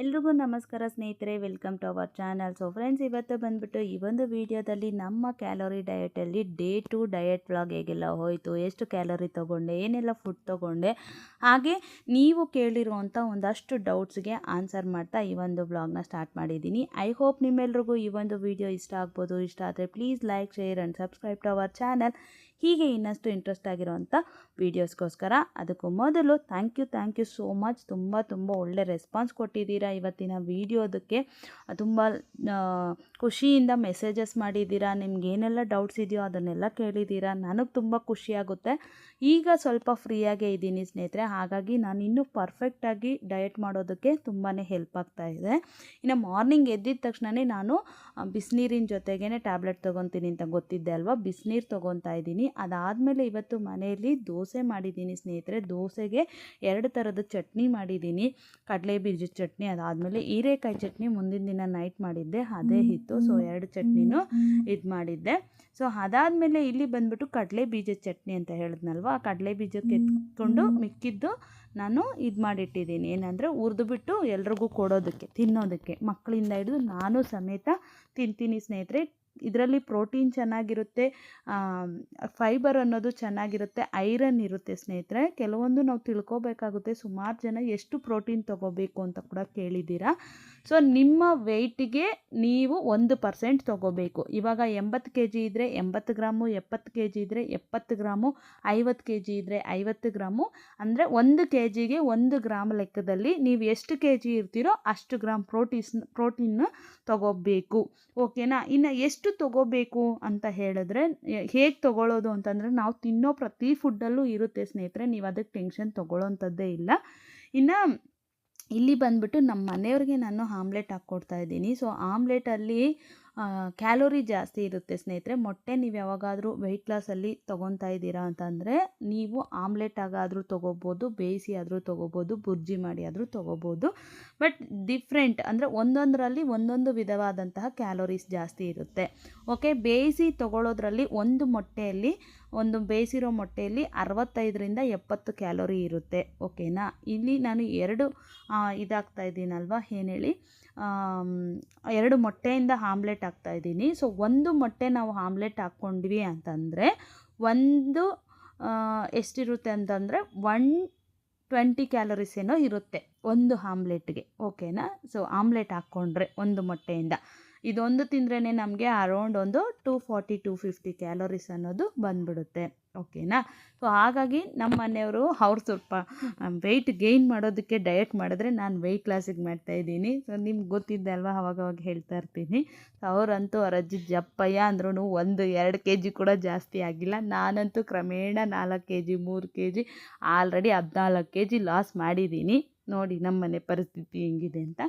ಎಲ್ರಿಗೂ ನಮಸ್ಕಾರ ಸ್ನೇಹಿತರೆ welcome to our channel so friends ಇವತ್ತು ಬಂದ್ಬಿಟ್ಟು ಈ ಒಂದು ವಿಡಿಯೋದಲ್ಲಿ ನಮ್ಮ ಕ್ಯಾಲೋರಿ ಡಯಟಲ್ಲಿ ಡೇ ಟು ಡಯಟ್ ವ್ಲಾಗ್ ಹೇಗೆಲ್ಲ ಹೋಯಿತು, ಎಷ್ಟು ಕ್ಯಾಲೋರಿ ತೊಗೊಂಡೆ, ಏನೆಲ್ಲ ಫುಡ್ ತೊಗೊಂಡೆ, ಹಾಗೆ ನೀವು ಕೇಳಿರುವಂಥ ಒಂದಷ್ಟು ಡೌಟ್ಸ್ಗೆ ಆನ್ಸರ್ ಮಾಡ್ತಾ ಈ ಒಂದು ವ್ಲಾಗ್ನ ಸ್ಟಾರ್ಟ್ ಮಾಡಿದ್ದೀನಿ. ಐ ಹೋಪ್ ನಿಮ್ಮೆಲ್ರಿಗೂ ಈ ಒಂದು ವಿಡಿಯೋ ಇಷ್ಟ ಆಗ್ಬೋದು. ಇಷ್ಟ ಆದರೆ please like share and subscribe to our channel ಹೀಗೆ ಇನ್ನಷ್ಟು ಇಂಟ್ರೆಸ್ಟ್ ಆಗಿರುವಂಥ ವೀಡಿಯೋಸ್ಗೋಸ್ಕರ ಅದಕ್ಕೂ ಮೊದಲು thank you thank you so much ತುಂಬ ತುಂಬ ಒಳ್ಳೆ ರೆಸ್ಪಾನ್ಸ್ ಕೊಟ್ಟಿದ್ದೀರಾ ಇವತ್ತಿನ ವೀಡಿಯೋದಕ್ಕೆ ತುಂಬ ಖುಷಿಯಿಂದ ಮೆಸೇಜಸ್ ಮಾಡಿದ್ದೀರಾ. ನಿಮ್ಗೆ ಏನೆಲ್ಲ ಡೌಟ್ಸ್ ಇದೆಯೋ ಅದನ್ನೆಲ್ಲ ಕೇಳಿದ್ದೀರಾ. ನನಗೆ ತುಂಬ ಖುಷಿಯಾಗುತ್ತೆ. ಈಗ ಸ್ವಲ್ಪ ಫ್ರೀಯಾಗೇ ಇದ್ದೀನಿ ಸ್ನೇಹಿತರೆ. ಹಾಗಾಗಿ ನಾನು ಇನ್ನೂ ಪರ್ಫೆಕ್ಟಾಗಿ ಡಯಟ್ ಮಾಡೋದಕ್ಕೆ ತುಂಬಾ ಹೆಲ್ಪ್ ಆಗ್ತಾ ಇದೆ. ಇನ್ನು ಮಾರ್ನಿಂಗ್ ಎದ್ದಿದ ತಕ್ಷಣವೇ ನಾನು ಬಿಸಿನೀರಿನ ಜೊತೆಗೇ ಟ್ಯಾಬ್ಲೆಟ್ ತೊಗೊತೀನಿ ಅಂತ ಗೊತ್ತಿದ್ದೆ ಅಲ್ವಾ? ಬಿಸಿನೀರು ತೊಗೊತಾ ಇದ್ದೀನಿ. ಅದಾದಮೇಲೆ ಇವತ್ತು ಮನೆಯಲ್ಲಿ ದೋಸೆ ಮಾಡಿದ್ದೀನಿ ಸ್ನೇಹಿತರೆ. ದೋಸೆಗೆ ಎರಡು ಥರದ ಚಟ್ನಿ ಮಾಡಿದ್ದೀನಿ. ಕಡಲೆ ಬೀಜದ ಚಟ್ನಿ ಅದಾದಮೇಲೆ ಹೀರೆಕಾಯಿ ಚಟ್ನಿ ಮುಂದಿನ ದಿನ ನೈಟ್ ಮಾಡಿದ್ದೆ. ಅದೇ ಇತ್ತು. ಸೊ ಎರಡು ಚಟ್ನಿನೂ ಇದು ಮಾಡಿದ್ದೆ. ಸೊ ಅದಾದಮೇಲೆ ಇಲ್ಲಿ ಬಂದ್ಬಿಟ್ಟು ಕಡಲೆ ಬೀಜದ ಚಟ್ನಿ ಅಂತ ಹೇಳಿದ್ನಲ್ವ? ಆ ಕಡಲೆ ಬೀಜಕ್ಕೆ ಎತ್ಕೊಂಡು ಮಿಕ್ಕಿದ್ದು ನಾನು ಇದು ಮಾಡಿಟ್ಟಿದ್ದೀನಿ. ಏನಂದರೆ ಹುರಿದುಬಿಟ್ಟು ಎಲ್ರಿಗೂ ಕೊಡೋದಕ್ಕೆ ತಿನ್ನೋದಕ್ಕೆ ಮಕ್ಕಳಿಂದ ಹಿಡಿದು ನಾನು ಸಮೇತ ತಿಂತೀನಿ ಸ್ನೇಹಿತರೆ. ಇದರಲ್ಲಿ ಪ್ರೋಟೀನ್ ಚೆನ್ನಾಗಿರುತ್ತೆ ಫೈಬರ್ ಅನ್ನೋದು ಚೆನ್ನಾಗಿರುತ್ತೆ, ಐರನ್ ಇರುತ್ತೆ ಸ್ನೇಹಿತರೆ. ಕೆಲವೊಂದು ನಾವು ತಿಳ್ಕೊಬೇಕಾಗುತ್ತೆ ಸುಮಾರು ಜನ ಎಷ್ಟು ಪ್ರೋಟೀನ್ ತೊಗೋಬೇಕು ಅಂತ ಕೂಡ ಕೇಳಿದ್ದೀರಾ. ಸೊ, ನಿಮ್ಮ ವೆಯ್ಟಿಗೆ ನೀವು ಒಂದು ಪರ್ಸೆಂಟ್ ತೊಗೋಬೇಕು. ಇವಾಗ ಎಂಬತ್ತು ಕೆ ಜಿ ಇದ್ದರೆ ಎಂಬತ್ತು ಗ್ರಾಮು, ಎಪ್ಪತ್ತು ಕೆ ಜಿ ಇದ್ದರೆ ಎಪ್ಪತ್ತು ಗ್ರಾಮು, ಐವತ್ತು ಕೆ ಜಿ ಇದ್ದರೆ ಐವತ್ತು ಗ್ರಾಮು. ಅಂದರೆ ಒಂದು ಕೆ ಜಿಗೆ ಒಂದು ಗ್ರಾಮ್ ಲೆಕ್ಕದಲ್ಲಿ ನೀವು ಎಷ್ಟು ಕೆ ಜಿ ಇರ್ತೀರೋ ಅಷ್ಟು ಗ್ರಾಮ್ ಪ್ರೋಟೀಸ್, ಪ್ರೋಟೀನ್ ತಗೋಬೇಕು. ಓಕೆನಾ? ಇನ್ನು ಎಷ್ಟು ತಗೋಬೇಕು ಅಂತ ಹೇಳಿದ್ರೆ ಹೇಗೆ ತಗೊಳ್ಳೋದು ಅಂತಂದರೆ ನಾವು ತಿನ್ನೋ ಪ್ರತಿ ಫುಡ್ಡಲ್ಲೂ ಇರುತ್ತೆ ಸ್ನೇಹಿತರೆ, ನೀವು ಅದಕ್ಕೆ ಟೆನ್ಷನ್ ತೊಗೊಳ್ಳೋಂಥದ್ದೇ ಇಲ್ಲ. ಇನ್ನು ಇಲ್ಲಿ ಬಂದುಬಿಟ್ಟು ನಮ್ಮ ಮನೆಯವ್ರಿಗೆ ನಾನು ಆಮ್ಲೆಟ್ ಹಾಕ್ಕೊಡ್ತಾ ಇದ್ದೀನಿ. ಸೊ, ಆಮ್ಲೆಟಲ್ಲಿ ಕ್ಯಾಲೋರಿ ಜಾಸ್ತಿ ಇರುತ್ತೆ ಸ್ನೇಹಿತರೆ. ಮೊಟ್ಟೆ ನೀವು ಯಾವಾಗಾದರೂ ವೆಯ್ಟ್ ಲಾಸಲ್ಲಿ ತೊಗೊತಾ ಇದ್ದೀರಾ ಅಂತಂದರೆ ನೀವು ಆಮ್ಲೆಟ್ ಆಗಾದರೂ ತೊಗೋಬೋದು, ಬೇಯಿಸಿ ಆದರೂ ತೊಗೋಬೋದು, ಬುರ್ಜಿ ಮಾಡಿ ಆದರೂ ತೊಗೋಬೋದು. ಬಟ್ ಡಿಫ್ರೆಂಟ್ ಅಂದರೆ ಒಂದೊಂದರಲ್ಲಿ ಒಂದೊಂದು ವಿಧವಾದಂತಹ ಕ್ಯಾಲೋರೀಸ್ ಜಾಸ್ತಿ ಇರುತ್ತೆ. ಓಕೆ ಬೇಯಿಸಿ ತೊಗೊಳೋದ್ರಲ್ಲಿ ಒಂದು ಮೊಟ್ಟೆಯಲ್ಲಿ, ಒಂದು ಬೇಯಿಸಿರೋ ಮೊಟ್ಟೆಯಲ್ಲಿ ಅರವತ್ತೈದರಿಂದ ಎಪ್ಪತ್ತು ಕ್ಯಾಲೋರಿ ಇರುತ್ತೆ. ಓಕೆನಾ ಇಲ್ಲಿ ನಾನು ಎರಡು ಇದಾಗ್ತಾ ಇದ್ದೀನಲ್ವಾ? ಏನೇಳಿ ಎರಡು ಮೊಟ್ಟೆಯಿಂದ ಆಮ್ಲೆಟ್ ಹಾಕ್ತಾ ಇದ್ದೀನಿ. ಸೊ, ಒಂದು ಮೊಟ್ಟೆ ನಾವು ಆಮ್ಲೆಟ್ ಹಾಕ್ಕೊಂಡ್ವಿ ಅಂತಂದರೆ ಒಂದು ಎಷ್ಟಿರುತ್ತೆ ಅಂತಂದರೆ ಒನ್ ಟ್ವೆಂಟಿ ಕ್ಯಾಲೋರೀಸ್ ಏನೋ ಇರುತ್ತೆ ಒಂದು ಆಮ್ಲೆಟ್ಗೆ. ಓಕೆನಾ? ಸೊ, ಆಮ್ಲೆಟ್ ಹಾಕ್ಕೊಂಡ್ರೆ ಒಂದು ಮೊಟ್ಟೆಯಿಂದ. ಇದೊಂದು ತಿಂದ್ರೇ ನಮಗೆ ಅರೌಂಡ್ ಒಂದು two forty two fifty calories ಅನ್ನೋದು ಬಂದ್ಬಿಡುತ್ತೆ. ಓಕೆನಾ ಸೊ ಹಾಗಾಗಿ ನಮ್ಮ ಮನೆಯವರು ಅವ್ರು ಸ್ವಲ್ಪ ವೆಯ್ಟ್ ಗೇಯ್ನ್ ಮಾಡೋದಕ್ಕೆ ಡಯಟ್ ಮಾಡಿದ್ರೆ ನಾನು ವೆಯ್ಟ್ ಲಾಸಿಗೆ ಮಾಡ್ತಾಯಿದ್ದೀನಿ ಸೊ ನಿಮ್ಗೆ ಗೊತ್ತಿದ್ದೆ ಅಲ್ವಾ ಅವಾಗ ಅವಾಗ ಹೇಳ್ತಾ ಇರ್ತೀನಿ. ಸೊ ಅವರಂತೂ ಅವ್ರ ಅಜ್ಜಿ ಜಪ್ಪಯ್ಯ ಅಂದ್ರೂ ಒಂದು ಎರಡು ಕೆ ಜಿ ಕೂಡ ಜಾಸ್ತಿ ಆಗಿಲ್ಲ. ನಾನಂತೂ ಕ್ರಮೇಣ ನಾಲ್ಕು ಕೆ ಜಿ ಮೂರು ಕೆ ಜಿ ಆಲ್ರೆಡಿ ಹದಿನಾಲ್ಕು ಕೆ ಜಿ ಲಾಸ್ ಮಾಡಿದ್ದೀನಿ. ನೋಡಿ ನಮ್ಮ ಮನೆ ಪರಿಸ್ಥಿತಿ ಹೆಂಗಿದೆ ಅಂತ.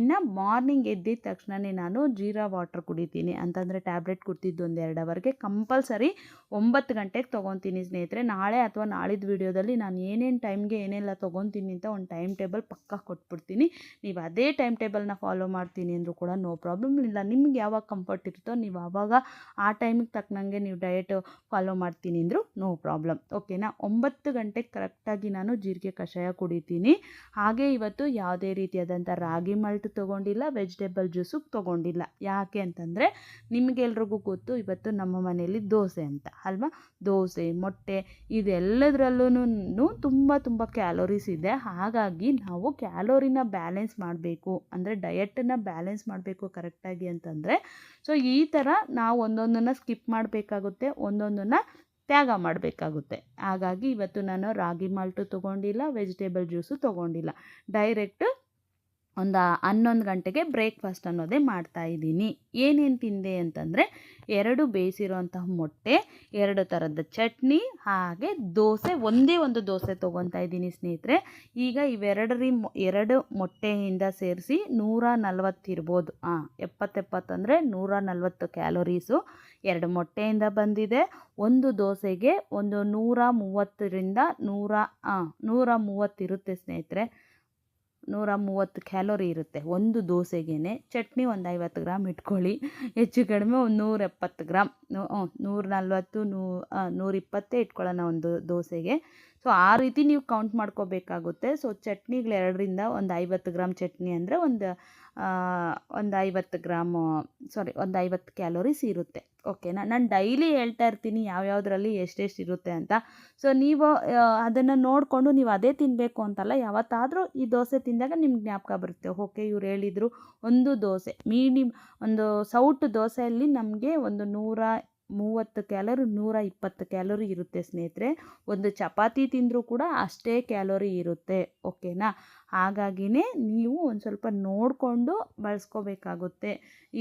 ಇನ್ನು ಮಾರ್ನಿಂಗ್ ಎದ್ದಿದ ತಕ್ಷಣವೇ ನಾನು ಜೀರಾ ವಾಟ್ರ್ ಕುಡಿತೀನಿ. ಅಂತಂದರೆ ಟ್ಯಾಬ್ಲೆಟ್ ಕುಡ್ತಿದ್ದು ಒಂದು ಎರಡು ಅವರ್ಗೆ ಕಂಪಲ್ಸರಿ ಒಂಬತ್ತು ಗಂಟೆಗೆ ತೊಗೊತೀನಿ ಸ್ನೇಹಿತರೆ. ನಾಳೆ ಅಥವಾ ನಾಳಿದ್ದು ವೀಡಿಯೋದಲ್ಲಿ ನಾನು ಏನೇನು ಟೈಮ್ಗೆ ಏನೆಲ್ಲ ತೊಗೊತೀನಿ ಅಂತ ಒಂದು ಟೈಮ್ ಟೇಬಲ್ ಪಕ್ಕ ಕೊಟ್ಬಿಡ್ತೀನಿ. ನೀವು ಅದೇ ಟೈಮ್ ಟೇಬಲ್ನ ಫಾಲೋ ಮಾಡ್ತೀನಿ ಅಂದರೂ ಕೂಡ ನೋ ಪ್ರಾಬ್ಲಮ್ ಇಲ್ಲ. ನಿಮ್ಗೆ ಯಾವಾಗ ಕಂಫರ್ಟ್ ಇರುತ್ತೋ ನೀವು ಆವಾಗ ಆ ಟೈಮಿಗೆ ತಕ್ಕನಂಗೆ ನೀವು ಡಯಟ್ ಫಾಲೋ ಮಾಡ್ತೀನಿ ಅಂದರೂ ನೋ ಪ್ರಾಬ್ಲಮ್ ಓಕೆನಾ ಒಂಬತ್ತು ಗಂಟೆಗೆ ಕರೆಕ್ಟಾಗಿ ನಾನು ಜೀರಿಗೆ ಕಷಾಯ ಕುಡಿತೀನಿ. ಹಾಗೆ ಇವತ್ತು ಯಾವುದೇ ರೀತಿಯಾದಂಥ ರಾಗಿ ಮಲ್ಟ್ ತೊಗೊಂಡಿಲ್ಲ ವೆಜಿಟೇಬಲ್ ಜ್ಯೂಸು ತೊಗೊಂಡಿಲ್ಲ. ಯಾಕೆ ಅಂತಂದರೆ ನಿಮಗೆಲ್ರಿಗೂ ಗೊತ್ತು ಇವತ್ತು ನಮ್ಮ ಮನೆಯಲ್ಲಿ ದೋಸೆ ಅಂತ, ಅಲ್ವಾ? ದೋಸೆ, ಮೊಟ್ಟೆ ಇದೆಲ್ಲದರಲ್ಲೂ ತುಂಬ ತುಂಬ ಕ್ಯಾಲೋರೀಸ್ ಇದೆ. ಹಾಗಾಗಿ ನಾವು ಕ್ಯಾಲೋರಿನ ಬ್ಯಾಲೆನ್ಸ್ ಮಾಡಬೇಕು, ಅಂದರೆ ಡಯಟನ್ನು ಬ್ಯಾಲೆನ್ಸ್ ಮಾಡಬೇಕು ಕರೆಕ್ಟಾಗಿ ಅಂತಂದರೆ ಸೊ ಈ ಥರ ನಾವು ಒಂದೊಂದನ್ನು ಸ್ಕಿಪ್ ಮಾಡಬೇಕಾಗುತ್ತೆ, ಒಂದೊಂದನ್ನು ತ್ಯಾಗ ಮಾಡಬೇಕಾಗುತ್ತೆ. ಹಾಗಾಗಿ ಇವತ್ತು ನಾನು ರಾಗಿ ಮಾಲ್ಟು ತೊಗೊಂಡಿಲ್ಲ ವೆಜಿಟೇಬಲ್ ಜ್ಯೂಸು ತೊಗೊಂಡಿಲ್ಲ. ಡೈರೆಕ್ಟ್ ಒಂದು ಹನ್ನೊಂದು ಗಂಟೆಗೆ ಬ್ರೇಕ್ಫಾಸ್ಟ್ ಅನ್ನೋದೇ ಮಾಡ್ತಾ ಇದ್ದೀನಿ. ಏನೇನು ತಿಂದೆ ಅಂತಂದರೆ ಎರಡು ಬೇಯಿಸಿರುವಂತಹ ಮೊಟ್ಟೆ, ಎರಡು ಥರದ ಚಟ್ನಿ, ಹಾಗೆ ದೋಸೆ, ಒಂದೇ ಒಂದು ದೋಸೆ ತೊಗೊತಾ ಇದ್ದೀನಿ ಸ್ನೇಹಿತರೆ. ಈಗ ಇವೆರಡರಿ ಎರಡು ಮೊಟ್ಟೆಯಿಂದ ಸೇರಿಸಿ ನೂರ ನಲ್ವತ್ತಿರ್ಬೋದು ಹಾಂ ಎಪ್ಪತ್ತೆಪ್ಪತ್ತಂದರೆ ನೂರ ನಲ್ವತ್ತು ಕ್ಯಾಲೋರೀಸು ಎರಡು ಮೊಟ್ಟೆಯಿಂದ ಬಂದಿದೆ. ಒಂದು ದೋಸೆಗೆ ಒಂದು ನೂರ ಮೂವತ್ತರಿಂದ ನೂರ ಹಾಂ ನೂರ ಮೂವತ್ತಿರುತ್ತೆ ಸ್ನೇಹಿತರೆ. ನೂರ ಮೂವತ್ತು ಕ್ಯಾಲೋರಿ ಇರುತ್ತೆ. ಒಂದು ದೋಸೆಗೇ ಚಟ್ನಿ ಒಂದು ಐವತ್ತು ಗ್ರಾಮ್ ಇಟ್ಕೊಳ್ಳಿ. ಹೆಚ್ಚು ಕಡಿಮೆ ಒಂದು ನೂರ ಎಪ್ಪತ್ತು ಗ್ರಾಮ್ ನೂರ ನಲ್ವತ್ತು ನೂ ನೂರಿಪ್ಪತ್ತೇ ಇಟ್ಕೊಳ್ಳೋಣ ಒಂದು ದೋಸೆಗೆ. ಸೊ, ಆ ರೀತಿ ನೀವು ಕೌಂಟ್ ಮಾಡ್ಕೋಬೇಕಾಗುತ್ತೆ. ಸೊ ಚಟ್ನಿಗಳು ಎರಡರಿಂದ ಒಂದು ಐವತ್ತು ಗ್ರಾಮ್ ಚಟ್ನಿ ಅಂದರೆ ಒಂದು ಒಂದು ಐವತ್ತು ಗ್ರಾಮು ಸಾರಿ ಒಂದು ಐವತ್ತು ಕ್ಯಾಲೋರೀಸ್ ಇರುತ್ತೆ. ಓಕೆನಾ ನಾನು ಡೈಲಿ ಹೇಳ್ತಾ ಇರ್ತೀನಿ ಯಾವ್ಯಾವುದ್ರಲ್ಲಿ ಎಷ್ಟೆಷ್ಟು ಇರುತ್ತೆ ಅಂತ. ಸೊ ನೀವು ಅದನ್ನು ನೋಡಿಕೊಂಡು ನೀವು ಅದೇ ತಿನ್ನಬೇಕು ಅಂತಲ್ಲ, ಯಾವತ್ತಾದರೂ ಈ ದೋಸೆ ತಿಂದಾಗ ನಿಮ್ಗೆ ಜ್ಞಾಪಕ ಬರುತ್ತೆ. ಓಕೆ ಇವ್ರು ಹೇಳಿದರು ಒಂದು ದೋಸೆ. ಮಿನಿಮ್ ಒಂದು ಸೌಟ್ ದೋಸೆಯಲ್ಲಿ ನಮಗೆ ಒಂದು ನೂರ ಮೂವತ್ತು ಕ್ಯಾಲೋರಿ ನೂರ ಇಪ್ಪತ್ತು ಕ್ಯಾಲೋರಿ ಇರುತ್ತೆ ಸ್ನೇಹಿತರೆ. ಒಂದು ಚಪಾತಿ ತಿಂದರೂ ಕೂಡ ಅಷ್ಟೇ ಕ್ಯಾಲೋರಿ ಇರುತ್ತೆ. ಓಕೆನಾ ಹಾಗಾಗಿನೇ ನೀವು ಒಂದು ಸ್ವಲ್ಪ ನೋಡಿಕೊಂಡು ಬಳಸ್ಕೋಬೇಕಾಗುತ್ತೆ.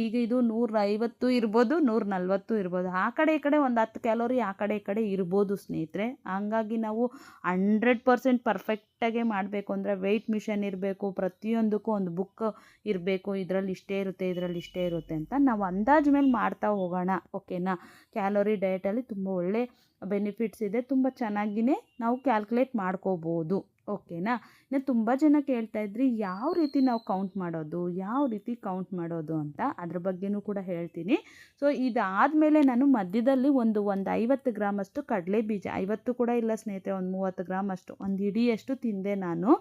ಈಗ ಇದು ನೂರ ಐವತ್ತು ಇರ್ಬೋದು ನೂರ ನಲ್ವತ್ತು ಇರ್ಬೋದು. ಆ ಕಡೆ ಈ ಕಡೆ ಒಂದು ಹತ್ತು ಕ್ಯಾಲೋರಿ ಆ ಕಡೆ ಈ ಕಡೆ ಇರ್ಬೋದು ಸ್ನೇಹಿತರೆ. ಹಂಗಾಗಿ ನಾವು ಹಂಡ್ರೆಡ್ ಪರ್ಸೆಂಟ್ ಪರ್ಫೆಕ್ಟಾಗೆ ಮಾಡಬೇಕು ಅಂದರೆ ವೆಯ್ಟ್ ಮಿಷನ್ ಇರಬೇಕು, ಪ್ರತಿಯೊಂದಕ್ಕೂ ಒಂದು ಬುಕ್ ಇರಬೇಕು, ಇದರಲ್ಲಿ ಇಷ್ಟೇ ಇರುತ್ತೆ, ಇದರಲ್ಲಿ ಇಷ್ಟೇ ಇರುತ್ತೆ ಅಂತ ನಾವು ಅಂದಾಜು ಮೇಲೆ ಮಾಡ್ತಾ ಹೋಗೋಣ ಓಕೆನಾ ಕ್ಯಾಲೋರಿ ಡಯಟಲ್ಲಿ ತುಂಬ ಒಳ್ಳೆ ಬೆನಿಫಿಟ್ಸ್ ಇದೆ, ತುಂಬ ಚೆನ್ನಾಗಿಯೇ ನಾವು ಕ್ಯಾಲ್ಕುಲೇಟ್ ಮಾಡ್ಕೋಬೋದು. ಓಕೆನಾ? ಇನ್ನು ತುಂಬ ಜನ ಕೇಳ್ತಾ ಇದ್ರಿ, ಯಾವ ರೀತಿ ನಾವು ಕೌಂಟ್ ಮಾಡೋದು, ಯಾವ ರೀತಿ ಕೌಂಟ್ ಮಾಡೋದು ಅಂತ ಅದ್ರ ಬಗ್ಗೆನೂ ಕೂಡ ಹೇಳ್ತೀನಿ. ಸೊ ಇದಾದಮೇಲೆ ನಾನು ಮಧ್ಯದಲ್ಲಿ ಒಂದು ಒಂದು ಐವತ್ತು ಗ್ರಾಮಷ್ಟು ಕಡಲೆ ಬೀಜ ಐವತ್ತು ಕೂಡ ಇಲ್ಲ ಸ್ನೇಹಿತರೆ, ಒಂದು ಮೂವತ್ತು ಗ್ರಾಮ್ ಅಷ್ಟು ಒಂದು ಇಡಿಯಷ್ಟು ತಿಂದೆ ನಾನು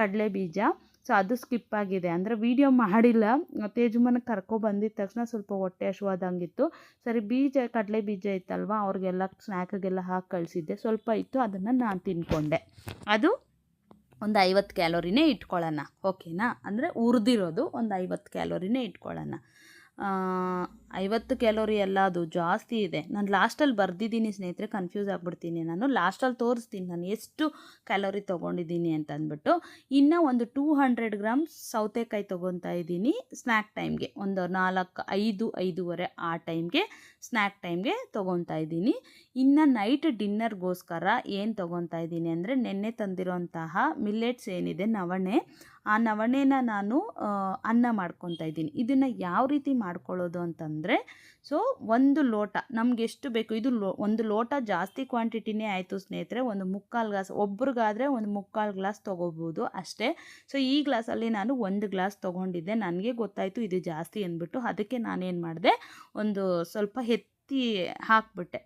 ಕಡಲೆ ಬೀಜ ಸೊ ಅದು ಸ್ಕಿಪ್ ಆಗಿದೆ. ಅಂದರೆ ವೀಡಿಯೋ ಮಾಡಿಲ್ಲ, ತೇಜುಮನ ಕರ್ಕೊ ಬಂದಿದ್ದ ತಕ್ಷಣ ಸ್ವಲ್ಪ ಹೊಟ್ಟೆ ಹಶುವಾದಂಗಿತ್ತು ಸರಿ, ಬೀಜ ಕಡಲೆ ಬೀಜ ಇತ್ತಲ್ವ, ಅವ್ರಿಗೆಲ್ಲ ಸ್ನ್ಯಾಕ್ಗೆಲ್ಲ ಹಾಕಿ ಕಳಿಸಿದ್ದೆ. ಸ್ವಲ್ಪ ಇತ್ತು, ಅದನ್ನು ನಾನು ತಿನ್ಕೊಂಡೆ. ಅದು ಒಂದು ಐವತ್ತು ಕ್ಯಾಲೋರಿನೇ ಇಟ್ಕೊಳ್ಳೋಣ, ಓಕೆನಾ? ಅಂದರೆ ಹುರಿದಿರೋದು ಒಂದು ಐವತ್ತು ಕ್ಯಾಲೋರಿನೇ ಇಟ್ಕೊಳ್ಳೋಣ. ಐವತ್ತು ಕ್ಯಾಲೋರಿ ಎಲ್ಲ ಅದು ಜಾಸ್ತಿ ಇದೆ. ನಾನು ಲಾಸ್ಟಲ್ಲಿ ಬರೆದಿದ್ದೀನಿ ಸ್ನೇಹಿತರೆ ಕನ್ಫ್ಯೂಸ್ ಆಗಿಬಿಡ್ತೀನಿ. ನಾನು ಲಾಸ್ಟಲ್ಲಿ ತೋರಿಸ್ತೀನಿ ನಾನು ಎಷ್ಟು ಕ್ಯಾಲೋರಿ ತೊಗೊಂಡಿದ್ದೀನಿ ಅಂತ ಅಂದ್ಬಿಟ್ಟು. ಇನ್ನು ಒಂದು ಟೂ ಹಂಡ್ರೆಡ್ ಗ್ರಾಮ್ ಸೌತೆಕಾಯಿ ತೊಗೊತಾ ಇದ್ದೀನಿ ಸ್ನ್ಯಾಕ್ ಟೈಮ್ಗೆ ಒಂದು ನಾಲ್ಕು, ಐದು, ಐದೂವರೆ ಆ ಟೈಮ್ಗೆ ಸ್ನ್ಯಾಕ್ ಟೈಮ್ಗೆ ತೊಗೊತಾ ಇದ್ದೀನಿ. ಇನ್ನು ನೈಟ್ ಡಿನ್ನರ್ಗೋಸ್ಕರ ಏನು ತೊಗೊತಾ ಇದ್ದೀನಿ ಅಂದರೆ ನೆನ್ನೆ ತಂದಿರೋಂತಹ ಮಿಲ್ಲೆಟ್ಸ್ ಏನಿದೆ ನವಣೆ. ಆ ನವಣೆನ ನಾನು ಅನ್ನ ಮಾಡ್ಕೊತಾ ಇದ್ದೀನಿ. ಇದನ್ನು ಯಾವ ರೀತಿ ಮಾಡ್ಕೊಳ್ಳೋದು ಅಂತಂದರೆ, ಸೊ ಒಂದು ಲೋಟ, ನಮ್ಗೆ ಎಷ್ಟು ಬೇಕು, ಇದು ಲೋ, ಒಂದು ಲೋಟ ಜಾಸ್ತಿ ಕ್ವಾಂಟಿಟಿನೇ ಆಯಿತು ಸ್ನೇಹಿತರೆ, ಒಂದು ಮುಕ್ಕಾಲು ಗ್ಲಾಸ್, ಒಬ್ರಿಗಾದರೆ ಒಂದು ಮುಕ್ಕಾಲು ಗ್ಲಾಸ್ ತೊಗೋಬೋದು ಅಷ್ಟೇ. ಸೊ ಈ ಗ್ಲಾಸಲ್ಲಿ ನಾನು ಒಂದು ಗ್ಲಾಸ್ ತೊಗೊಂಡಿದ್ದೆ. ನನಗೆ ಗೊತ್ತಾಯಿತು ಇದು ಜಾಸ್ತಿ ಅಂದ್ಬಿಟ್ಟು, ಅದಕ್ಕೆ ನಾನೇನು ಮಾಡಿದೆ, ಒಂದು ಸ್ವಲ್ಪ ಎತ್ತಿ ಹಾಕ್ಬಿಟ್ಟೆ.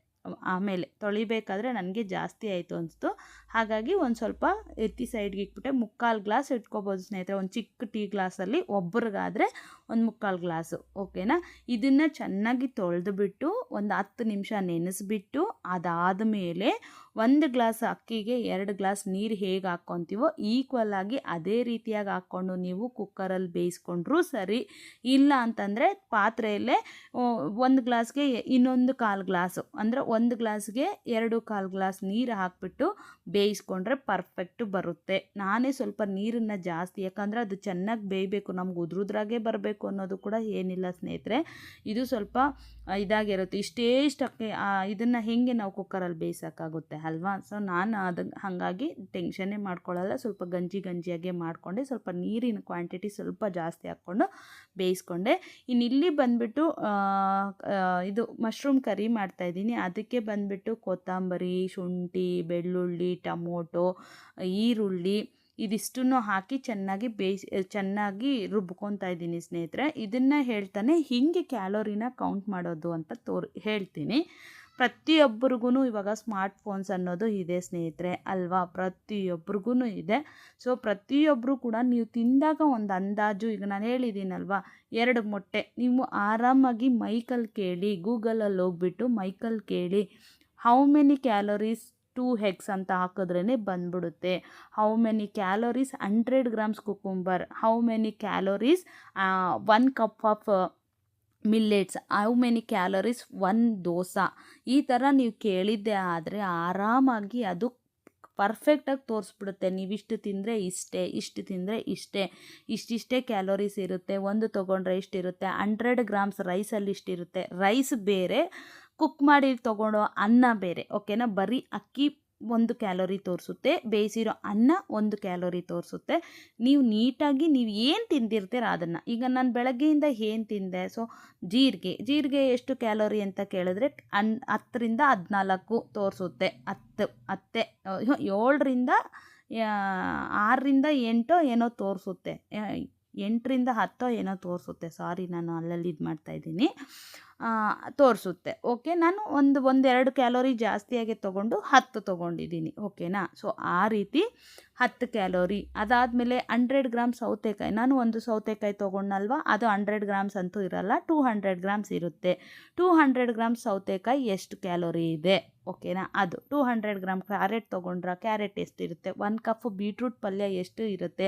ಆಮೇಲೆ ತೊಳಿಬೇಕಾದ್ರೆ ನನಗೆ ಜಾಸ್ತಿ ಆಯಿತು ಅನಿಸ್ತು. ಹಾಗಾಗಿ ಒಂದು ಸ್ವಲ್ಪ ಎತ್ತಿ ಸೈಡ್ಗೆ ಇಟ್ಬಿಟ್ಟೆ. ಮುಕ್ಕಾಲು ಗ್ಲಾಸ್ ಇಟ್ಕೋಬೋದು ಸ್ನೇಹಿತರೆ. ಒಂದು ಚಿಕ್ಕ ಟೀ ಗ್ಲಾಸಲ್ಲಿ ಒಬ್ರಿಗಾದರೆ ಒಂದು ಮುಕ್ಕಾಲು ಗ್ಲಾಸು. ಓಕೆನಾ? ಇದನ್ನು ಚೆನ್ನಾಗಿ ತೊಳೆದುಬಿಟ್ಟು ಒಂದು ಹತ್ತು ನಿಮಿಷ ನೆನೆಸ್ಬಿಟ್ಟು ಅದಾದ ಮೇಲೆ ಒಂದು ಗ್ಲಾಸ್ ಅಕ್ಕಿಗೆ ಎರಡು ಗ್ಲಾಸ್ ನೀರು ಹೇಗೆ ಹಾಕ್ಕೊತೀವೋ ಈಕ್ವಲ್ ಆಗಿ ಅದೇ ರೀತಿಯಾಗಿ ಹಾಕ್ಕೊಂಡು ನೀವು ಕುಕ್ಕರಲ್ಲಿ ಬೇಯಿಸ್ಕೊಂಡ್ರೂ ಸರಿ. ಇಲ್ಲ ಅಂತಂದರೆ ಪಾತ್ರೆಯಲ್ಲೇ ಒಂದು ಗ್ಲಾಸ್ಗೆ ಇನ್ನೊಂದು ಕಾಲು ಗ್ಲಾಸು, ಅಂದರೆ ಒಂದು ಗ್ಲಾಸ್ಗೆ ಎರಡು ಕಾಲು ಗ್ಲಾಸ್ ನೀರು ಹಾಕ್ಬಿಟ್ಟು ಬೇಯಿಸ್ಕೊಂಡ್ರೆ ಪರ್ಫೆಕ್ಟು ಬರುತ್ತೆ. ನಾನೇ ಸ್ವಲ್ಪ ನೀರನ್ನು ಜಾಸ್ತಿ, ಯಾಕಂದರೆ ಅದು ಚೆನ್ನಾಗಿ ಬೇಯಬೇಕು, ನಮ್ಗೆ ಉದ್ರುದ್ರಾಗೆ ಬರಬೇಕು ಅನ್ನೋದು ಕೂಡ ಏನಿಲ್ಲ ಸ್ನೇಹಿತರೆ. ಇದು ಸ್ವಲ್ಪ ಇದಾಗಿರುತ್ತೆ. ಇಷ್ಟೇ ಇಷ್ಟಕ್ಕೆ ಇದನ್ನು ಹೇಗೆ ನಾವು ಕುಕ್ಕರಲ್ಲಿ ಬೇಯಿಸೋಕ್ಕಾಗುತ್ತೆ? ಅಲ್ವಾ? ಸೊ ನಾನು ಅದು ಹಾಗಾಗಿ ಟೆನ್ಷನ್ನೇ ಮಾಡ್ಕೊಳ್ಳಲ್ಲ ಸ್ವಲ್ಪ ಗಂಜಿ ಗಂಜಿಯಾಗೆ ಮಾಡಿಕೊಂಡೆ. ಸ್ವಲ್ಪ ನೀರಿನ ಕ್ವಾಂಟಿಟಿ ಸ್ವಲ್ಪ ಜಾಸ್ತಿ ಹಾಕ್ಕೊಂಡು ಬೇಯಿಸ್ಕೊಂಡೆ. ಇನ್ನು ಇಲ್ಲಿ ಬಂದುಬಿಟ್ಟು ಇದು ಮಶ್ರೂಮ್ ಕರಿ ಮಾಡ್ತಾಯಿದ್ದೀನಿ ಅದಕ್ಕೆ ಬಂದುಬಿಟ್ಟು ಕೊತ್ತಂಬರಿ, ಶುಂಠಿ, ಬೆಳ್ಳುಳ್ಳಿ, ಟಮೋಟೊ, ಈರುಳ್ಳಿ ಇದಿಷ್ಟನ್ನು ಹಾಕಿ ಚೆನ್ನಾಗಿ ಬೇಯಿಸಿ ಚೆನ್ನಾಗಿ ರುಬ್ಕೊತಾ ಇದ್ದೀನಿ ಸ್ನೇಹಿತರೆ. ಇದನ್ನು ಹೇಳ್ತಾನೆ, ಹಿಂಗೆ ಕ್ಯಾಲೋರಿನ ಕೌಂಟ್ ಮಾಡೋದು ಅಂತ ತೋರ್, ಹೇಳ್ತೀನಿ. ಪ್ರತಿಯೊಬ್ಬರಿಗೂ ಇವಾಗ ಸ್ಮಾರ್ಟ್ ಫೋನ್ಸ್ ಅನ್ನೋದು ಇದೆ ಸ್ನೇಹಿತರೆ, ಅಲ್ವಾ? ಪ್ರತಿಯೊಬ್ರಿಗೂ ಇದೆ. ಸೊ ಪ್ರತಿಯೊಬ್ಬರು ಕೂಡ ನೀವು ತಿಂದಾಗ ಒಂದು ಅಂದಾಜು, ಈಗ ನಾನು ಹೇಳಿದ್ದೀನಲ್ವಾ ಎರಡು ಮೊಟ್ಟೆ. ನೀವು ಆರಾಮಾಗಿ ಮೈಕಲ್ ಕೇಳಿ, ಗೂಗಲಲ್ಲಿ ಹೋಗ್ಬಿಟ್ಟು ಮೈಕಲ್ ಕೇಳಿ how many calories two eggs ಅಂತ ಹಾಕಿದ್ರೇ ಬಂದ್ಬಿಡುತ್ತೆ. How many calories hundred grams cucumber how many calories one cup of millets, how many calories, one dosa. ಈ ಥರ ನೀವು ಕೇಳಿದ್ದೆ ಆದರೆ ಆರಾಮಾಗಿ ಅದು ಪರ್ಫೆಕ್ಟಾಗಿ ತೋರಿಸ್ಬಿಡುತ್ತೆ. ನೀವಿಷ್ಟು ತಿಂದರೆ ಇಷ್ಟೇ, ಇಷ್ಟು ತಿಂದರೆ ಇಷ್ಟೇ. ಇಷ್ಟಿಷ್ಟೇ ಕ್ಯಾಲೋರೀಸ್ ಇರುತ್ತೆ, ಒಂದು ತೊಗೊಂಡ್ರೆ ಇಷ್ಟಿರುತ್ತೆ. ಹಂಡ್ರೆಡ್ ಗ್ರಾಮ್ಸ್ ರೈಸಲ್ಲಿ ಇಷ್ಟಿರುತ್ತೆ. ರೈಸ್ ಬೇರೆ, ಕುಕ್ ಮಾಡಿ ತೊಗೊಂಡೋ ಅನ್ನ ಬೇರೆ, ಓಕೆನಾ? ಬರೀ ಅಕ್ಕಿ ಒಂದು ಕ್ಯಾಲೋರಿ ತೋರಿಸುತ್ತೆ, ಬೇಯಿಸಿರೋ ಅನ್ನ ಒಂದು ಕ್ಯಾಲೋರಿ ತೋರಿಸುತ್ತೆ. ನೀವು ನೀಟಾಗಿ ನೀವು ಏನು ತಿಂದಿರ್ತೀರ ಅದನ್ನು. ಈಗ ನಾನು ಬೆಳಗ್ಗೆಯಿಂದ ಏನು ತಿಂದೆ? ಸೊ ಜೀರಿಗೆ. ಜೀರಿಗೆ ಎಷ್ಟು ಕ್ಯಾಲೋರಿ ಅಂತ ಕೇಳಿದ್ರೆ ಅನ್, ಹತ್ತರಿಂದ ಹದಿನಾಲ್ಕು ತೋರಿಸುತ್ತೆ. ಹತ್ತು, ಹತ್ತೆ ಏಳರಿಂದ ಆರರಿಂದ ಎಂಟೋ ಏನೋ ತೋರಿಸುತ್ತೆ. ಎಂಟರಿಂದ ಹತ್ತೋ ಏನೋ ತೋರಿಸುತ್ತೆ. ಸಾರಿ, ನಾನು ಅಲ್ಲಲ್ಲಿ ಇದು ಮಾಡ್ತಾಯಿದ್ದೀನಿ ತೋರಿಸುತ್ತೆ. ಓಕೆ, ನಾನು ಒಂದು, ಒಂದೆರಡು ಕ್ಯಾಲೋರಿ ಜಾಸ್ತಿಯಾಗಿ ತೊಗೊಂಡು ಹತ್ತು ತೊಗೊಂಡಿದ್ದೀನಿ. ಓಕೆನಾ? ಸೊ, ಆ ರೀತಿ ಹತ್ತು ಕ್ಯಾಲೋರಿ. ಅದಾದಮೇಲೆ ಹಂಡ್ರೆಡ್ ಗ್ರಾಮ್ ಸೌತೆಕಾಯಿ. ನಾನು ಒಂದು ಸೌತೆಕಾಯಿ ತೊಗೊಂಡಲ್ವ ಅದು ಹಂಡ್ರೆಡ್ ಗ್ರಾಮ್ಸ್ ಅಂತೂ ಇರಲ್ಲ. ಟೂ ಹಂಡ್ರೆಡ್ ಗ್ರಾಮ್ಸ್ ಇರುತ್ತೆ. ಟೂ ಹಂಡ್ರೆಡ್ ಗ್ರಾಮ್ಸ್ ಸೌತೆಕಾಯಿ ಎಷ್ಟು ಕ್ಯಾಲೋರಿ ಇದೆ? ಓಕೆನಾ? ಅದು ಟೂ ಹಂಡ್ರೆಡ್ ಗ್ರಾಮ್ ಕ್ಯಾರೆಟ್ ತೊಗೊಂಡ್ರೆ ಕ್ಯಾರೆಟ್ ಎಷ್ಟಿರುತ್ತೆ? ಒಂದು ಕಪ್ ಬೀಟ್ರೂಟ್ ಪಲ್ಯ ಎಷ್ಟು ಇರುತ್ತೆ?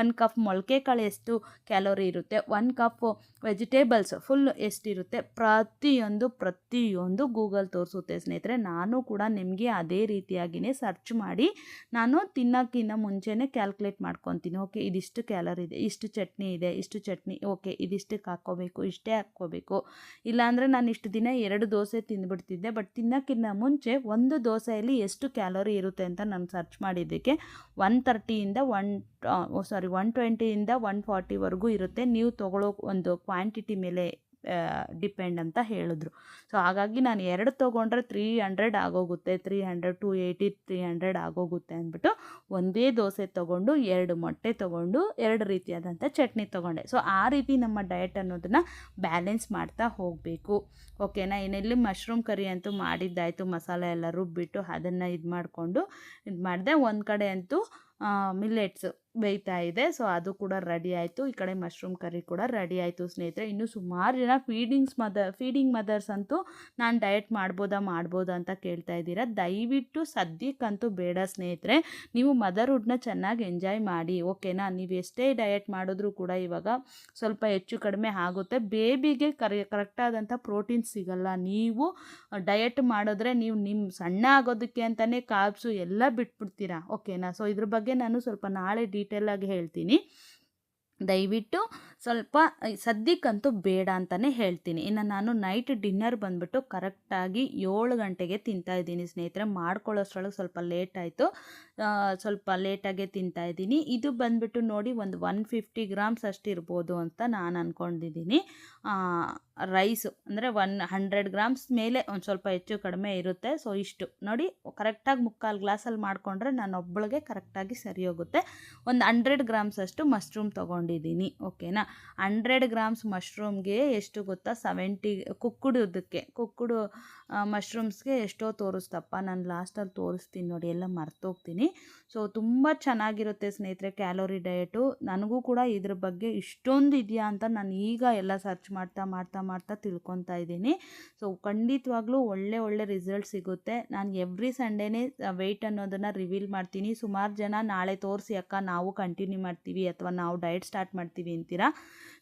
ಒಂದು ಕಪ್ ಮೊಳಕೆ ಕಾಳು ಎಷ್ಟು ಕ್ಯಾಲೋರಿ ಇರುತ್ತೆ? ಒನ್ ಕಪ್ ವೆಜಿಟೇಬಲ್ಸ್ ಫುಲ್ ಎಷ್ಟಿರುತ್ತೆ? ಪ್ರತಿಯೊಂದು ಪ್ರತಿಯೊಂದು ಗೂಗಲ್ ತೋರಿಸುತ್ತೆ ಸ್ನೇಹಿತರೆ. ನಾನು ಕೂಡ ನಿಮಗೆ ಅದೇ ರೀತಿಯಾಗಿಯೇ ಸರ್ಚ್ ಮಾಡಿ, ನಾನು ತಿನ್ನೋಕ್ಕಿಂತ ಮುಂಚೆನೇ ಕ್ಯಾಲ್ಕುಲೇಟ್ ಮಾಡ್ಕೊತೀನಿ. ಓಕೆ, ಇದಿಷ್ಟು ಕ್ಯಾಲೋರಿ ಇದೆ, ಇಷ್ಟು ಚಟ್ನಿ ಇದೆ, ಇಷ್ಟು ಚಟ್ನಿ, ಓಕೆ, ಇದಿಷ್ಟಕ್ಕೆ ಹಾಕ್ಕೋಬೇಕು, ಇಷ್ಟೇ ಹಾಕ್ಕೋಬೇಕು. ಇಲ್ಲಾಂದರೆ ನಾನು ಇಷ್ಟು ದಿನ ಎರಡು ದೋಸೆ ತಿಂದುಬಿಡ್ತಿದ್ದೆ ಬಟ್ ತಿನ್ನೋಕ್ಕಿಂತ ಮುಂಚೆ ಒಂದು ದೋಸೆಯಲ್ಲಿ ಎಷ್ಟು ಕ್ಯಾಲೋರಿ ಇರುತ್ತೆ ಅಂತ ನಾನು ಸರ್ಚ್ ಮಾಡಿದ್ದಕ್ಕೆ ಒನ್ ತರ್ಟಿಯಿಂದ ಒನ್ ಸಾರಿ, ಒನ್ ಟ್ವೆಂಟಿಯಿಂದ ಒನ್ ಫಾರ್ಟಿವರೆಗೂ ಇರುತ್ತೆ. ನೀವು ತೊಗೊಳ್ಳೋ ಒಂದು ಕ್ವಾಂಟಿಟಿ ಮೇಲೆ ಡಿಪೆಂಡ್ ಅಂತ ಹೇಳಿದ್ರು. ಸೊ ಹಾಗಾಗಿ ನಾನು ಎರಡು ತೊಗೊಂಡ್ರೆ ತ್ರೀ ಹಂಡ್ರೆಡ್ ಆಗೋಗುತ್ತೆ three hundred two eighty three hundred ಆಗೋಗುತ್ತೆ ಅಂದ್ಬಿಟ್ಟು ಒಂದೇ ದೋಸೆ ತೊಗೊಂಡು, ಎರಡು ಮೊಟ್ಟೆ ತೊಗೊಂಡು, ಎರಡು ರೀತಿಯಾದಂಥ ಚಟ್ನಿ ತೊಗೊಂಡೆ. ಸೊ ಆ ರೀತಿ ನಮ್ಮ ಡಯಟ್ ಅನ್ನೋದನ್ನು ಬ್ಯಾಲೆನ್ಸ್ ಮಾಡ್ತಾ ಹೋಗಬೇಕು. ಓಕೆನಾ ಇನ್ನೆಲ್ಲಿ ಮಶ್ರೂಮ್ ಕರಿ ಅಂತೂ ಮಾಡಿದ್ದಾಯಿತು. ಮಸಾಲೆ ಎಲ್ಲ ರುಬ್ಬಿಟ್ಟು ಅದನ್ನು ಇದು ಮಾಡಿಕೊಂಡು ಇದು ಮಾಡಿದೆ ಒಂದು ಕಡೆ ಅಂತೂ ಮಿಲ್ಲೆಟ್ಸ್ ಬೇಯ್ತಾ ಇದೆ. ಸೊ, ಅದು ಕೂಡ ರೆಡಿ ಆಯಿತು. ಈ ಕಡೆ ಮಶ್ರೂಮ್ ಕರಿ ಕೂಡ ರೆಡಿ ಆಯಿತು ಸ್ನೇಹಿತರೆ. ಇನ್ನೂ ಸುಮಾರು ಜನ ಫೀಡಿಂಗ್ಸ್ ಮದರ್ ಫೀಡಿಂಗ್ ಮದರ್ಸ್ ಅಂತೂ ನಾನು ಡಯಟ್ ಮಾಡ್ಬೋದಾ ಮಾಡ್ಬೋದಾ ಅಂತ ಕೇಳ್ತಾ ಇದ್ದೀರಾ. ದಯವಿಟ್ಟು ಸದ್ಯಕ್ಕಂತೂ ಬೇಡ ಸ್ನೇಹಿತರೆ. ನೀವು ಮದರ್ಹುಡ್ನ ಚೆನ್ನಾಗಿ ಎಂಜಾಯ್ ಮಾಡಿ, ಓಕೆನಾ? ನೀವು ಎಷ್ಟೇ ಡಯಟ್ ಮಾಡಿದ್ರೂ ಕೂಡ ಇವಾಗ ಸ್ವಲ್ಪ ಹೆಚ್ಚು ಕಡಿಮೆ ಆಗುತ್ತೆ. ಬೇಬಿಗೆ ಕರೆ, ಕರೆಕ್ಟಾದಂಥ ಪ್ರೋಟೀನ್ ಸಿಗಲ್ಲ. ನೀವು ಡಯಟ್ ಮಾಡಿದ್ರೆ ನೀವು ನಿಮ್ಮ ಸಣ್ಣ ಆಗೋದಕ್ಕೆ ಅಂತಲೇ ಕಾಬ್ಸು ಎಲ್ಲ ಬಿಟ್ಬಿಡ್ತೀರಾ? ಓಕೆನಾ? ಸೊ, ಇದ್ರ ಬಗ್ಗೆ ನಾನು ಸ್ವಲ್ಪ ನಾಳೆ ಡೀಟೇಲಾಗಿ ಹೇಳ್ತೀನಿ. ದಯವಿಟ್ಟು ಸ್ವಲ್ಪ ಸದ್ಯಕ್ಕಂತೂ ಬೇಡ ಅಂತಲೇ ಹೇಳ್ತೀನಿ. ಇನ್ನು ನಾನು ನೈಟ್ ಡಿನ್ನರ್ ಬಂದುಬಿಟ್ಟು ಕರೆಕ್ಟಾಗಿ ಏಳು ಗಂಟೆಗೆ ತಿಂತಾ ಇದ್ದೀನಿ ಸ್ನೇಹಿತರೆ. ಮಾಡ್ಕೊಳ್ಳೋಷ್ಟ್ರೊಳಗೆ ಸ್ವಲ್ಪ ಲೇಟ್ ಆಯಿತು. ಸ್ವಲ್ಪ ಲೇಟಾಗೆ ತಿಂತಾ ಇದ್ದೀನಿ. ಇದು ಬಂದುಬಿಟ್ಟು ನೋಡಿ ಒಂದು ಒನ್ ಫಿಫ್ಟಿ ಗ್ರಾಮ್ಸ್ ಅಷ್ಟು ಇರ್ಬೋದು ಅಂತ ನಾನು ಅಂದ್ಕೊಂಡಿದ್ದೀನಿ ರೈಸು ಅಂದರೆ ಒನ್ ಹಂಡ್ರೆಡ್ ಗ್ರಾಮ್ಸ್ ಮೇಲೆ ಒಂದು ಸ್ವಲ್ಪ ಹೆಚ್ಚು ಕಡಿಮೆ ಇರುತ್ತೆ. ಸೊ ಇಷ್ಟು. ನೋಡಿ ಕರೆಕ್ಟಾಗಿ ಮುಕ್ಕಾಲು ಗ್ಲಾಸಲ್ಲಿ ಮಾಡಿಕೊಂಡ್ರೆ ನಾನು ಒಬ್ಬಳಿಗೆ ಕರೆಕ್ಟಾಗಿ ಸರಿ ಹೋಗುತ್ತೆ. ಒಂದು ಹಂಡ್ರೆಡ್ ಗ್ರಾಮ್ಸ್ ಅಷ್ಟು ಮಶ್ರೂಮ್ ತೊಗೊಂಡಿದ್ದೀನಿ. ಓಕೆನಾ ಹಂಡ್ರೆಡ್ ಗ್ರಾಮ್ಸ್ ಮಶ್ರೂಮ್ಗೆ ಎಷ್ಟು ಗೊತ್ತಾ? ಸೆವೆಂಟಿ ಕುಕ್ಕುಡುದಕ್ಕೆ ಕುಕ್ಕುಡು ಮಶ್ರೂಮ್ಸ್ಗೆ ಎಷ್ಟೋ ತೋರಿಸ್ತಪ್ಪ. ನಾನು ಲಾಸ್ಟಲ್ಲಿ ತೋರಿಸ್ತೀನಿ ನೋಡಿ, ಎಲ್ಲ ಮರ್ತೋಗ್ತೀನಿ. ಸೊ, ತುಂಬ ಚೆನ್ನಾಗಿರುತ್ತೆ ಸ್ನೇಹಿತರೆ ಕ್ಯಾಲೋರಿ ಡಯಟು. ನನಗೂ ಕೂಡ ಇದ್ರ ಬಗ್ಗೆ ಇಷ್ಟೊಂದು ಇದೆಯಾ ಅಂತ ನಾನು ಈಗ ಎಲ್ಲ ಸರ್ಚ್ ಮಾಡ್ತಾ ಮಾಡ್ತಾ ಮಾಡ್ತಾ ತಿಳ್ಕೊತಾ ಇದ್ದೀನಿ. ಸೊ, ಖಂಡಿತವಾಗ್ಲೂ ಒಳ್ಳೆ ಒಳ್ಳೆ ರಿಸಲ್ಟ್ ಸಿಗುತ್ತೆ. ನಾನು ಎವ್ರಿ ಸಂಡೇನೇ ವೆಯ್ಟ್ ಅನ್ನೋದನ್ನು ರಿವೀಲ್ ಮಾಡ್ತೀನಿ. ಸುಮಾರು ಜನ ನಾಳೆ ತೋರಿಸಿ, ಅಕ್ಕ, ನಾವು ಕಂಟಿನ್ಯೂ ಮಾಡ್ತೀವಿ ಅಥವಾ ನಾವು ಡಯಟ್ ಸ್ಟಾರ್ಟ್ ಮಾಡ್ತೀವಿ ಅಂತೀರಾ?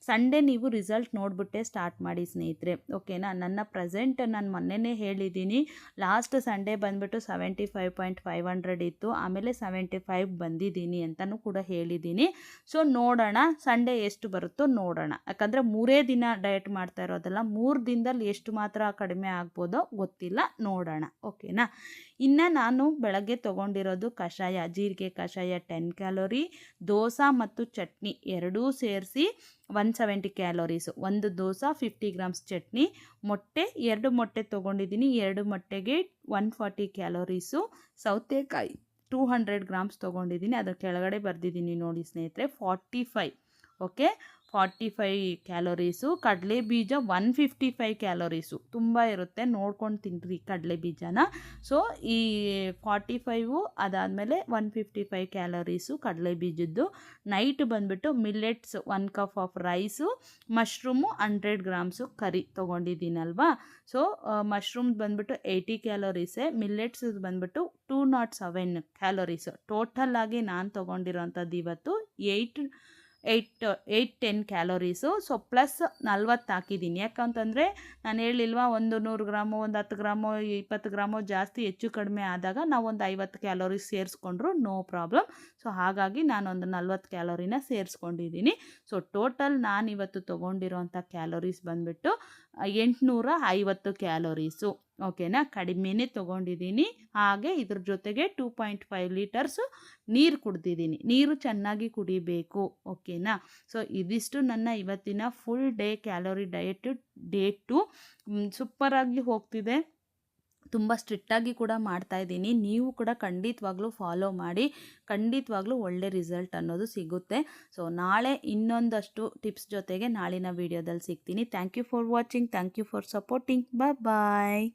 ಸಂಡೇ ನೀವು ರಿಸಲ್ಟ್ ನೋಡಿಬಿಟ್ಟೆ ಸ್ಟಾರ್ಟ್ ಮಾಡಿ ಸ್ನೇಹಿತರೆ. ಓಕೆನಾ? ನನ್ನ ಪ್ರೆಸೆಂಟ್ ನಾನು ಮೊನ್ನೆನೇ ಹೇಳಿದ್ದೀನಿ. ಲಾಸ್ಟ್ ಸಂಡೇ ಬಂದುಬಿಟ್ಟು seventy five point five hundred ಇತ್ತು. ಆಮೇಲೆ ಸೆವೆಂಟಿ ಫೈವ್ ಬಂದಿದ್ದೀನಿ ಅಂತಲೂ ಕೂಡ ಹೇಳಿದ್ದೀನಿ. ಸೊ ನೋಡೋಣ ಸಂಡೇ ಎಷ್ಟು ಬರುತ್ತೋ ನೋಡೋಣ. ಯಾಕಂದರೆ ಮೂರೇ ದಿನ ಡಯಟ್ ಮಾಡ್ತಾ ಇರೋದಲ್ಲ, ಮೂರು ದಿನದಲ್ಲಿ ಎಷ್ಟು ಮಾತ್ರ ಕಡಿಮೆ ಆಗ್ಬೋದೋ ಗೊತ್ತಿಲ್ಲ, ನೋಡೋಣ. ಓಕೆನಾ ಇನ್ನು ನಾನು ಬೆಳಗ್ಗೆ ತೊಗೊಂಡಿರೋದು ಕಷಾಯ, ಜೀರಿಗೆ ಕಷಾಯ ಟೆನ್ ಕ್ಯಾಲೋರಿ ದೋಸೆ ಮತ್ತು ಚಟ್ನಿ ಎರಡೂ ಸೇರಿಸಿ ಒನ್ ಸೆವೆಂಟಿ ಕ್ಯಾಲೋರೀಸು ಒಂದು ದೋಸೆ ಫಿಫ್ಟಿ ಗ್ರಾಮ್ಸ್ ಚಟ್ನಿ, ಮೊಟ್ಟೆ ಎರಡು ಮೊಟ್ಟೆ ತೊಗೊಂಡಿದ್ದೀನಿ, ಎರಡು ಮೊಟ್ಟೆಗೆ ಒನ್ ಫಾರ್ಟಿ ಕ್ಯಾಲೋರೀಸು ಸೌತೆಕಾಯಿ. ಟೂ ಹಂಡ್ರೆಡ್ ಗ್ರಾಮ್ಸ್ ತೊಗೊಂಡಿದ್ದೀನಿ. ಅದರ ಕೆಳಗಡೆ ಬರೆದಿದ್ದೀನಿ ನೋಡಿ ಸ್ನೇಹಿತರೆ forty five okay? Forty five calories, ಕಡಲೆ ಬೀಜ ಒನ್ ಫಿಫ್ಟಿ ಫೈ ಕ್ಯಾಲೋರೀಸು. ತುಂಬ ಇರುತ್ತೆ, ನೋಡ್ಕೊಂಡು ತಿನ್ನಿರಿ ಕಡಲೆ ಬೀಜನ. ಸೊ, ಈ ಫಾರ್ಟಿ ಫೈವು ಅದಾದಮೇಲೆ ಒನ್ ಫಿಫ್ಟಿ ಫೈ ಕ್ಯಾಲೋರೀಸು ಕಡಲೆ ಬೀಜದ್ದು. ನೈಟ್ ಬಂದುಬಿಟ್ಟು millets one cup of rice, mushroom hundred grams curry ತೊಗೊಂಡಿದ್ದೀನಲ್ವಾ? So mushroom ಬಂದುಬಿಟ್ಟು ಏಯ್ಟಿ ಕ್ಯಾಲೋರೀಸೇ, ಮಿಲ್ಲೆಟ್ಸ್ ಬಂದುಬಿಟ್ಟು two not seven calories. Total ಆಗಿ ನಾನು ತೊಗೊಂಡಿರೋಂಥದ್ದು ಇವತ್ತು eight eight eight, ten calories. So, plus ನಲ್ವತ್ತು ಹಾಕಿದ್ದೀನಿ. ಯಾಕಂತಂದರೆ ನಾನು ಹೇಳಿಲ್ವಾ, ಒಂದು ನೂರು ಗ್ರಾಮು, ಒಂದು ಹತ್ತು ಗ್ರಾಮು, ಇಪ್ಪತ್ತು ಗ್ರಾಮು ಜಾಸ್ತಿ ಹೆಚ್ಚು ಕಡಿಮೆ ಆದಾಗ ನಾವು ಒಂದು ಐವತ್ತು ಕ್ಯಾಲೋರೀಸ್ ಸೇರಿಸ್ಕೊಂಡ್ರು, ನೋ ಪ್ರಾಬ್ಲಮ್. ಸೊ, ಹಾಗಾಗಿ ನಾನೊಂದು ನಲ್ವತ್ತು ಕ್ಯಾಲೋರಿನ ಸೇರಿಸ್ಕೊಂಡಿದ್ದೀನಿ. ಸೊ, ಟೋಟಲ್ ನಾನು ಇವತ್ತು ತೊಗೊಂಡಿರೋಂಥ ಕ್ಯಾಲೋರೀಸ್ ಬಂದುಬಿಟ್ಟು, ಎಂಟುನೂರ ಐವತ್ತು ಕ್ಯಾಲೋರೀಸು. ಓಕೆನಾ? ಕಡಿಮೆನೆ ತೊಗೊಂಡಿದ್ದೀನಿ. ಹಾಗೆ ಇದ್ರ ಜೊತೆಗೆ ಟೂ ಪಾಯಿಂಟ್ ಫೈವ್ ಲೀಟರ್ಸು ನೀರು ಕುಡ್ದಿದ್ದೀನಿ. ನೀರು ಚೆನ್ನಾಗಿ ಕುಡಿಬೇಕು. ಓಕೆನಾ? ಸೊ ಇದಿಷ್ಟು ನನ್ನ ಇವತ್ತಿನ full day calorie diet day two ಸೂಪರಾಗಿ ಹೋಗ್ತಿದೆ. ತುಂಬ ಸ್ಟ್ರಿಕ್ಟಾಗಿ ಕೂಡ ಮಾಡ್ತಾ ಇದ್ದೀನಿ. ನೀವು ಕೂಡ ಖಂಡಿತವಾಗ್ಲೂ ಫಾಲೋ ಮಾಡಿ. ಖಂಡಿತವಾಗ್ಲೂ ಒಳ್ಳೆ ರಿಸಲ್ಟ್ ಅನ್ನೋದು ಸಿಗುತ್ತೆ. ಸೊ ನಾಳೆ ಇನ್ನೊಂದಷ್ಟು ಟಿಪ್ಸ್ ಜೊತೆಗೆ ನಾಳಿನ ವೀಡಿಯೋದಲ್ಲಿ ಸಿಗ್ತೀನಿ. Thank you for watching thank you for supporting bye bye